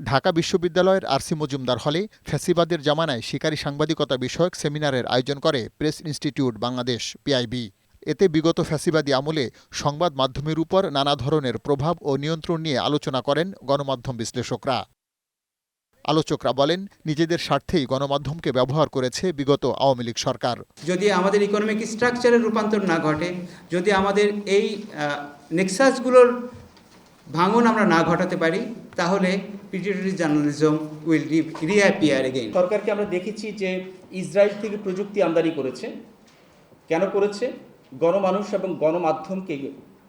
ঢাকা বিশ্ববিদ্যালয়ের আরসি মজুমদার হলে ফ্যাসিবাদের জামানায় শিকারী সাংবাদিকতা বিষয়ক সেমিনারের আয়োজন করে প্রেস ইনস্টিটিউট বাংলাদেশ, পিআইবি। এতে বিগত ফ্যাসিবাদী আমলে সংবাদ মাধ্যমের উপর নানা ধরনের প্রভাব ও নিয়ন্ত্রণ নিয়ে আলোচনা করেন গণমাধ্যম বিশ্লেষকরা। আলোচকরা বলেন, নিজেদের স্বার্থেই গণমাধ্যমকে ব্যবহার করেছে বিগত আওয়ামী লীগ সরকার। যদি আমাদের ইকোনমিক স্ট্রাকচারের রূপান্তর না ঘটে, যদি আমাদের এই নেক্সাসগুলোর ভাঙন আমরা না ঘটাতে পারি, তাহলে predatory journalism will reappear again সরকারকে আমরা দেখেছি যে ইসরায়েল থেকে প্রযুক্তি আমদানি করেছে। কেন করেছে? গণমানুষ এবং গণমাধ্যমকে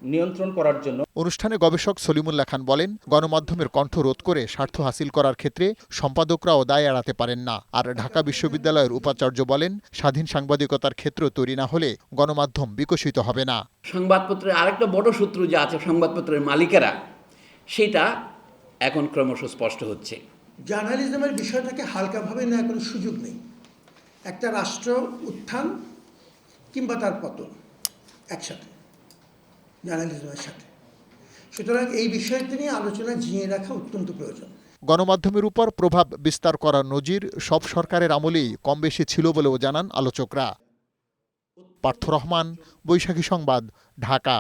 নিয়ন্ত্রণ করার জন্য। অনুষ্ঠানে গবেষক সলিমুল্লাহ খান বলেন গণমাধ্যমের কণ্ঠ রোধ করে স্বার্থ হাসিল করার ক্ষেত্রে সম্পাদকরাও দায় এড়াতে পারেন না। আর ঢাকা বিশ্ববিদ্যালয়ের উপাচার্য বলেন স্বাধীন সাংবাদিকতার ক্ষেত্র তৈরি না হলে গণমাধ্যম বিকশিত হবে না। সংবাদপত্রের আরেকটা বড় সূত্র যে আছে সংবাদপত্রের মালিকেরা সেটা এখন ক্রমশ স্পষ্ট হচ্ছে। জার্নালিজমের বিষয়টাকে হালকাভাবে নেওয়ার কোনো সুযোগ নেই। একটা রাষ্ট্র উত্থান কিংবা তার পতন একসাথে। জার্নালিজমের সাথে। সুতরাং এই বিষয়টি নিয়ে আলোচনা জিয়ে রাখা অত্যন্ত প্রয়োজন। গণমাধ্যমের উপর প্রভাব বিস্তার করার নজির সব সরকারের আমলেই কম বেশি ছিল বলেও জানান আলোচকরা। পার্থ রহমান, বৈশাখী সংবাদ, ঢাকা।